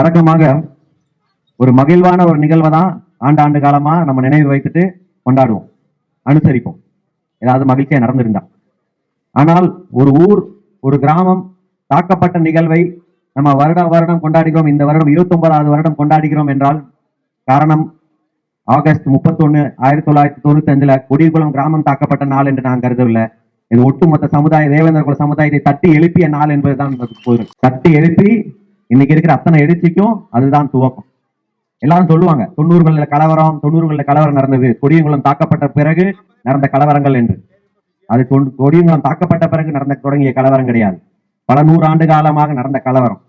வழக்கமாக ஒரு மகிழ்வான ஒரு நிகழ்வை தான் ஆண்டாண்டு காலமா நம்ம நினைவு வைத்துட்டு கொண்டாடுவோம். அனுசரிப்போம். ஏதாவது மகிழ்ச்சியா நடந்திருந்தா. ஆனால் ஒரு ஊர் ஒரு கிராமம் தாக்கப்பட்ட நிகழ்வை நம்ம வருட வருடம் கொண்டாடுகிறோம். இந்த வருடம் இருபத்தி ஒன்பதாவது வருடம் கொண்டாடுகிறோம் என்றால் காரணம் ஆகஸ்ட் முப்பத்தொன்னு ஆயிரத்தி தொள்ளாயிரத்தி தொண்ணூத்தி அஞ்சுல கொடியகுளம் கிராமம் தாக்கப்பட்ட நாள் என்று நான் கருதவில்லை. இது ஒட்டுமொத்த சமுதாய தேவேந்திர குல சமுதாயத்தை தட்டி எழுப்பிய நாள் என்பதுதான் தட்டி எழுப்பி இன்னைக்கு இருக்கிற அத்தனை எழுச்சிக்கும் அதுதான் துவக்கம். எல்லாரும் சொல்லுவாங்க தொண்ணூறுகளில் கலவரம் தொண்ணூறுகளில் கலவரம் நடந்தது. கொடியங்குளம் தாக்கப்பட்ட பிறகு நடந்த கலவரங்கள் என்று. அது கொடியங்குளம் தாக்கப்பட்ட பிறகு நடந்த தொடங்கிய கலவரம் கிடையாது. பல நூறு ஆண்டு காலமாக நடந்த கலவரம்.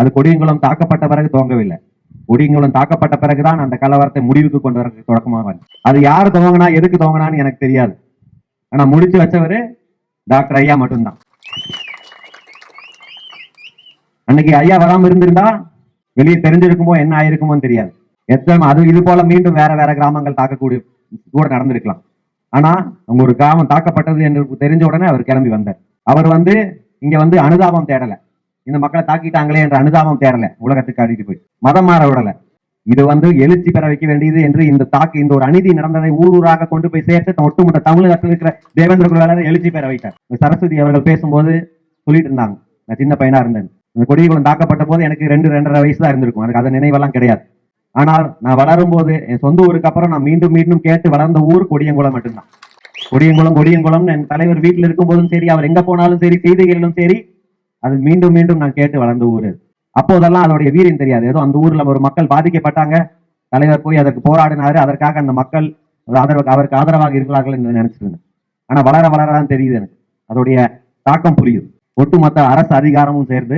அது கொடியங்குளம் தாக்கப்பட்ட பிறகு துவங்கவில்லை. கொடியங்குளம் தாக்கப்பட்ட பிறகுதான் அந்த கலவரத்தை முடிவுக்கு கொண்டு வர தொடக்கமாக அது யார் துவங்கினா எதுக்கு துவங்கினான்னு எனக்கு தெரியாது. ஆனா முடிச்சு வச்சவரு டாக்டர் ஐயா மட்டும்தான். அன்னைக்கு ஐயா வராம இருந்திருந்தா வெளியே தெரிஞ்சிருக்குமோ என்ன ஆயிருக்குமோ தெரியாது. எத்தனை அது இது போல மீண்டும் வேற வேற கிராமங்கள் தாக்கக்கூடிய கூட நடந்திருக்கலாம். ஆனா அவங்க ஒரு கிராமம் தாக்கப்பட்டது என்று தெரிஞ்ச உடனே அவர் கிளம்பி வந்தார். அவர் வந்து இங்க வந்து அனுதாபம் தேடல. இந்த மக்களை தாக்கிட்டாங்களே என்ற அனுதாபம் தேடல. உலகத்துக்கு அடிட்டு போய். மதம் மாற விடல. இது வந்து எழுச்சி பெற வைக்க வேண்டியது என்று இந்த தாக்கு இந்த ஒரு அநீதி நடந்ததை ஊர் ஊராக கொண்டு போய் சேர்த்து ஒட்டுமொத்த தமிழகத்தில் இருக்கிற தேவேந்திர குருவாளர் எழுச்சி பெற வைத்தார். சரஸ்வதி அவர்கள் பேசும்போது சொல்லிட்டு இருந்தாங்க. நான் சின்ன பையனா இருந்தேன். கொடியகுளம் தாக்கப்பட்ட போது எனக்கு ரெண்டு ரெண்டரை வயசு தான் இருந்திருக்கும். எனக்கு அது நினைவெல்லாம் கிடையாது. ஆனால் நான் வளரும் போது என் சொந்த ஊருக்கு அப்புறம் நான் மீண்டும் மீண்டும் கேட்டு வளர்ந்த ஊர் கொடியங்குளம் மட்டும்தான். கொடியங்குளம் கொடியங்குளம் என் தலைவர் வீட்டில் இருக்கும் போதும் சரி அவர் எங்க போனாலும் சரி செய்திகளிலும் சரி அது மீண்டும் மீண்டும் நான் கேட்டு வளர்ந்த ஊர். அப்போதெல்லாம் அதோடைய வீரியம் தெரியாது. ஏதோ அந்த ஊர்ல ஒரு மக்கள் பாதிக்கப்பட்டாங்க. தலைவர் போய் அதற்கு போராடினாரு. அதற்காக அந்த மக்கள் ஆதரவு அவருக்கு ஆதரவாக இருக்கிறார்கள் என்று நினைச்சிருந்தேன். ஆனா வளர வளரதான் தெரியுது எனக்கு. அதோடைய தாக்கம் புரியுது. ஒட்டுமொத்த அரசு அதிகாரமும் சேர்ந்து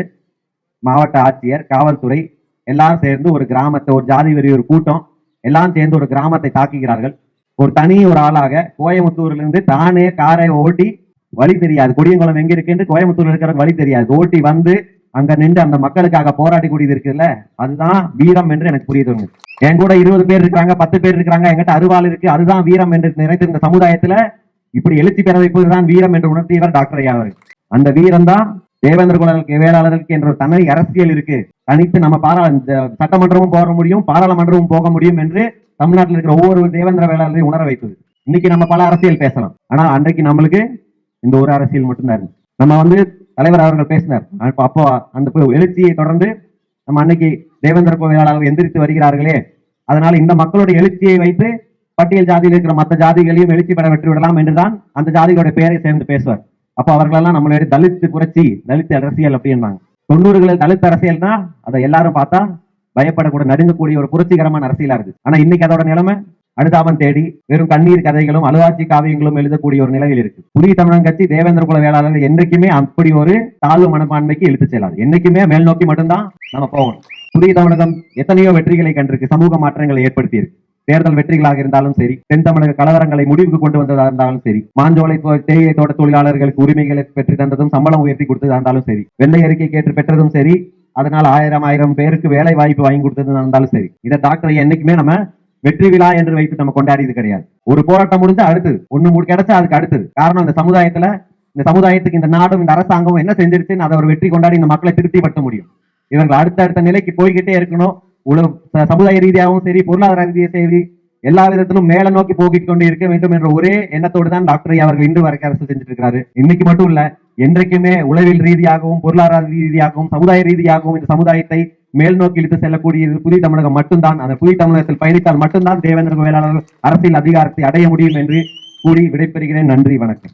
மாவட்ட ஆட்சியர் காவல்துறை எல்லாம் சேர்ந்து ஒரு கிராமத்தை ஒரு ஜாதி வெறி ஒரு கூட்டம் எல்லாம் சேர்ந்து ஒரு கிராமத்தை தாக்குகிறார்கள். ஒரு தனி ஒரு ஆளாக கோயம்புத்தூர்லேருந்து தானே காரை ஓட்டி வழி தெரியாது. கொடியங்குளம் எங்க இருக்குன்னு கோயம்புத்தூர்ல இருக்கிற வழி தெரியாது. ஓட்டி வந்து அங்க நின்று அந்த மக்களுக்காக போராடி கூடியது இருக்குல்ல அதுதான் வீரம் என்று எனக்கு புரியுது என் கூட இருபது பேர் இருக்காங்க பத்து பேர் இருக்காங்க என்கிட்ட அருவாள் இருக்கு அதுதான் வீரம் என்று நினைத்திருந்த சமுதாயத்துல இப்படி எழுச்சி பெற வைப்பதுதான் வீரம் என்று உணர்த்தியவர் டாக்டர் ஐயா அந்த வீரம் தான் தேவேந்திர குல வேளாளர்களுக்கு என்ற ஒரு தனி அரசியல் இருக்கு. தனித்து நம்ம பாரா இந்த சட்டமன்றமும் போக முடியும் பாராளுமன்றமும் போக முடியும் என்று தமிழ்நாட்டில் இருக்கிற ஒவ்வொரு தேவேந்திர வேளாளரையும் உணர வைத்தது. இன்னைக்கு நம்ம பல அரசியல் பேசலாம். ஆனா அன்றைக்கு நம்மளுக்கு இந்த ஒரு அரசியல் மட்டும்தான் இருக்கு. நம்ம வந்து தலைவர் அவர்கள் பேசினார். அப்போ அந்த எழுச்சியை தொடர்ந்து நம்ம அன்னைக்கு தேவேந்திர கோவிலாளர்கள் எந்திரித்து வருகிறார்களே. அதனால இந்த மக்களுடைய எழுச்சியை வைத்து பட்டியல் ஜாதியில் இருக்கிற மற்ற ஜாதிகளையும் எழுச்சி பெற வெற்றி விடலாம் என்றுதான் அந்த ஜாதிகளுடைய பெயரை சேர்ந்து பேசுவார். அப்ப அவர்களெல்லாம் நம்மளுடைய தலித்து புரட்சி தலித்து அரசியல் அப்படின்னாங்க. தொண்ணூறுகளில் தலித் அரசியல்னா அதை எல்லாரும் பார்த்தா பயப்படக்கூட நடுங்கக்கூடிய ஒரு புரட்சிகரமான அரசியலா இருக்கு ஆனா இன்னைக்கு அதோட நிலைமை அனுதாபம் தேடி வெறும் கண்ணீர் கதைகளும் அழுவாட்சி காவியங்களும் எழுதக்கூடிய ஒரு நிலையில் இருக்கு புதிய தமிழன் கட்சி தேவேந்திர குல வேளாளர் என்னைக்குமே அப்படி ஒரு தாழ்வு மனப்பான்மைக்கு இழுத்து செல்லாது. என்னைக்குமே மேல் நோக்கி மட்டும்தான் நம்ம போகணும். புதிய தமிழகம் எத்தனையோ வெற்றிகளை கண்டிருக்கு சமூக மாற்றங்களை ஏற்படுத்தி இருக்கு தேர்தல் வெற்றிகளாக இருந்தாலும் சரி தென் தமிழக கலவரங்களை முடிவுக்கு கொண்டு வந்ததா இருந்தாலும் சரி மாஞ்சோலை தேயிலை தோட்ட தொழிலாளர்களுக்கு உரிமைகளை பெற்று தந்ததும் சம்பளம் உயர்த்தி கொடுத்ததா இருந்தாலும் சரி வெள்ளை அறிக்கை கேட்டு பெற்றதும் சரி அதனால் ஆயிரம் ஆயிரம் பேருக்கு வேலை வாய்ப்பு வாங்கி கொடுத்ததா இருந்தாலும் சரி இதை டாக்டர் என்னைக்குமே நம்ம வெற்றி விழா என்று வைத்து நம்ம கொண்டாடியது கிடையாது. ஒரு போராட்டம் முடிஞ்சு அடுத்தது ஒண்ணு மு- கிடைச்சா அதுக்கு அடுத்தது. காரணம் இந்த சமுதாயத்துல இந்த சமுதாயத்துக்கு இந்த நாடும் இந்த அரசாங்கமும் என்ன செஞ்சிருச்சுன்னு அதை ஒரு வெற்றி கொண்டாடி இந்த மக்களை திருப்திப்படுத்த முடியும். இவர்கள் அடுத்த நிலைக்கு போய்கிட்டே இருக்கணும். உலக சமுதாய ரீதியாகவும் சரி பொருளாதார ரீதியாக சரி எல்லா விதத்திலும் மேல நோக்கி போகிக் கொண்டு இருக்க வேண்டும் என்ற ஒரே எண்ணத்தோடு தான் டாக்டர் ஐயா அவர்கள் இன்று வரைக்கும் அரசு செஞ்சுட்டு இருக்கிறாரு இன்னைக்கு மட்டும் இல்ல என்றைக்குமே உளவில் ரீதியாகவும் பொருளாதார ரீதியாகவும் சமுதாய ரீதியாகவும் இந்த சமுதாயத்தை மேல் நோக்கி இழுத்து செல்லக்கூடியது புதிய தமிழகம் மட்டும்தான். அந்த புதிய தமிழகத்தில் பயணித்தால் மட்டும்தான் தேவேந்திர வேளாளர் அரசியல் அதிகாரத்தை அடைய முடியும் என்று கூறி விடைபெறுகிறேன். நன்றி வணக்கம்.